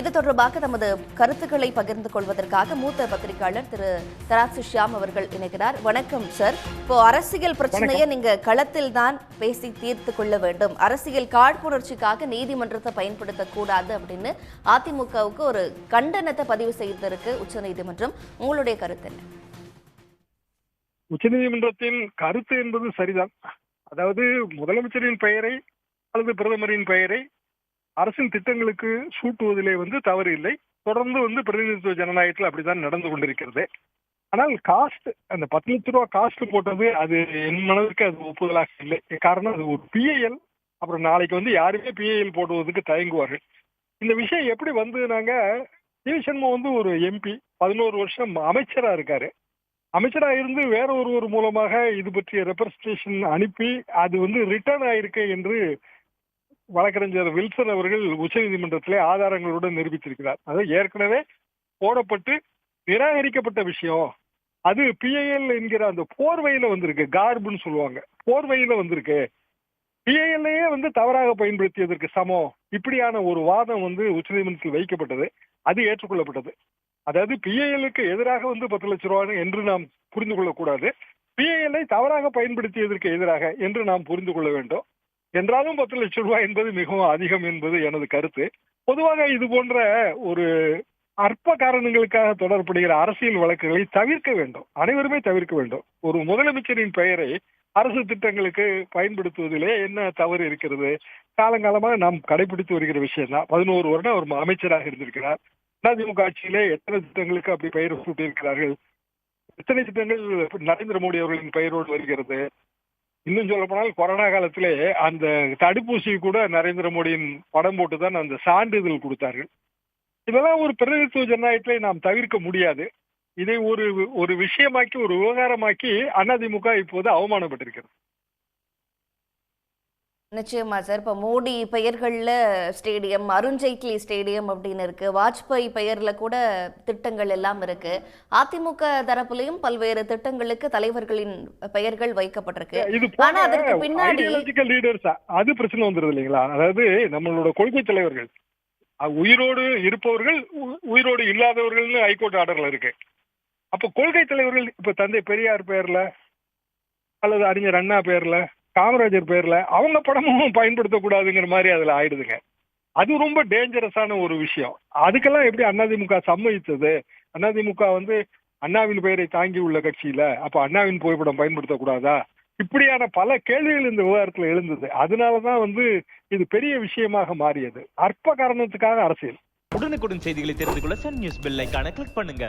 இது தொடர்பாக தமது கருத்துக்களை பகிர்ந்து கொள்வதற்காக மூத்த பத்திரிகையாளர் திரு தராசு ஷியாம் அவர்கள் இணைகிறார். வணக்கம் சார் இப்போ அரசியல் பிரச்சனையை நீங்க களத்தில் தான் பேசி தீர்த்து கொள்ள வேண்டும். அரசியல் காழ்ப்புணர்ச்சிக்காக நீதிமன்றத்தை பயன்படுத்தக்கூடாது அப்படின்னு அதிமுகவுக்கு ஒரு கண்டனத்தை பதிவு செய்திருக்கு உச்சநீதிமன்றம். உங்களுடைய கருத்து என்ன? உச்சநீதிமன்றத்தின் கருத்து என்பது சரிதான். அதாவது முதலமைச்சரின் பெயரை அல்லது பிரதமரின் பெயரை அரசின் திட்டங்களுக்கு சூட்டுவதிலே வந்து தவறு இல்லை தொடர்ந்து வந்து பிரதிநிதித்துவ ஜனநாயகத்தில் அப்படித்தான் நடந்து கொண்டிருக்கிறது. ஆனால் காஸ்ட் அந்த பத்து லட்ச ரூபா காஸ்ட் போட்டது அது என் மனதிற்கு அது ஒப்புதலாக இல்லை. காரணம் அது ஒரு பிஐஎல் அப்புறம் நாளைக்கு வந்து யாருமே பிஐஎல் போடுவதற்கு தயங்குவார்கள். இந்த விஷயம் எப்படி வந்ததுனாங்க டிவி சண்முகம் வந்து ஒரு எம்பி பதினோரு வருஷம் அமைச்சரா இருக்காரு. அமைச்சரா இருந்து வேற ஒருவர் மூலமாக இது பற்றிய ரெப்ரஸன்டேஷன் அனுப்பி அது வந்து ரிட்டர்ன் ஆயிருக்கு என்று வழக்கறிஞர் வில்சன் அவர்கள் உச்சநீதிமன்றத்திலே ஆதாரங்களுடன் நிரூபித்திருக்கிறார். அது ஏற்கனவே போடப்பட்டு நிராகரிக்கப்பட்ட விஷயம். அது பிஐஎல் என்கிற அந்த போர்வையில வந்திருக்கு. கார்புன்னு சொல்லுவாங்க. போர்வையில வந்திருக்கு. பிஐஎல்லையே வந்து தவறாக பயன்படுத்தியதற்கு சமம். இப்படியான ஒரு வாதம் வந்து உச்சநீதிமன்றத்தில் வைக்கப்பட்டது. அது ஏற்றுக்கொள்ளப்பட்டது. அதாவது பிஐஎலுக்கு எதிராக வந்து பத்து லட்ச ரூபாய் என்று நாம் புரிந்து கொள்ளக்கூடாது. பிஐஎல்ஐ தவறாக பயன்படுத்தியதற்கு எதிராக என்று நாம் புரிந்து கொள்ள வேண்டும். என்றாலும் பத்து லட்சம் ரூபாய் என்பது மிகவும் அதிகம் என்பது எனது கருத்து. பொதுவாக இது போன்ற ஒரு அற்ப காரணங்களுக்காக தொடரப்படுகிற அரசியல் வழக்குகளை தவிர்க்க வேண்டும். அனைவருமே தவிர்க்க வேண்டும். ஒரு முதலமைச்சரின் பெயரை அரசு திட்டங்களுக்கு பயன்படுத்துவதிலே என்ன தவறு இருக்கிறது? காலங்காலமாக நாம் கடைபிடித்து வருகிற விஷயம் தான் பதினோரு வருடம் அவர் அமைச்சராக இருந்திருக்கிறார். அதிமுக ஆட்சியிலே எத்தனை திட்டங்களுக்கு அப்படி பெயர் சூட்டியிருக்கிறார்கள்? எத்தனை திட்டங்கள் நரேந்திர மோடி அவர்களின் பெயரோடு வருகிறது? இன்னும் சொல்ல போனால் கொரோனா காலத்திலே அந்த தடுப்பூசி கூட நரேந்திர மோடியின் படம் போட்டுதான் அந்த சான்றிதழ் கொடுத்தார்கள். இதெல்லாம் ஒரு பிரதிநிதித்துவ ஜனநாயகத்திலே நாம் தவிர்க்க முடியாது. இதை ஒரு ஒரு விஷயமாக்கி ஒரு விவகாரமாக்கி அதிமுக இப்போது அவமானப்பட்டிருக்கிறது. நிச்சயமா சார். இப்போ மோடி பெயர்கள்ல ஸ்டேடியம் அருண்ஜேட்லி ஸ்டேடியம் அப்படின்னு இருக்கு. வாஜ்பாய் பெயர்ல கூட திட்டங்கள் எல்லாம் இருக்கு. அதிமுக தரப்புலையும் பல்வேறு திட்டங்களுக்கு தலைவர்களின் பெயர்கள் வைக்கப்பட்டிருக்கு. இது ஆனா அதற்கு பின்னாடி அது பிரச்சனை வந்துருது இல்லைங்களா? அதாவது நம்மளோட கொள்கை தலைவர்கள். உயிரோடு இருப்பவர்கள் உயிரோடு இல்லாதவர்கள்னு ஹைகோர்ட் ஆர்டர்ல இருக்கு. அப்ப கொள்கை தலைவர்கள் இப்ப தந்தை பெரியார் பேர்ல அல்லது அறிஞர் அண்ணா பேர்ல காமராஜர் பேர்ல அவங்க படமும் பயன்படுத்தக்கூடாதுங்கிற மாதிரி அதுல ஆயிடுதுங்க. அது ரொம்ப டேஞ்சரஸான ஒரு விஷயம். அதுக்கெல்லாம் எப்படி அதிமுக சம்மதித்தது? அதிமுக வந்து அண்ணாவின் பெயரை தாங்கி உள்ள கட்சியில அப்ப அண்ணாவின் புகைப்படம் பயன்படுத்தக்கூடாதா? இப்படியான பல கேள்விகள் இந்த விவகாரத்துல எழுந்தது. அதனாலதான் வந்து இது பெரிய விஷயமாக மாறியது. அற்ப காரணத்துக்காக அரசியல். உடனுக்குடன் செய்திகளை தெரிந்து கொள்ள சன் நியூஸ் பெல் கிளிக் பண்ணுங்க.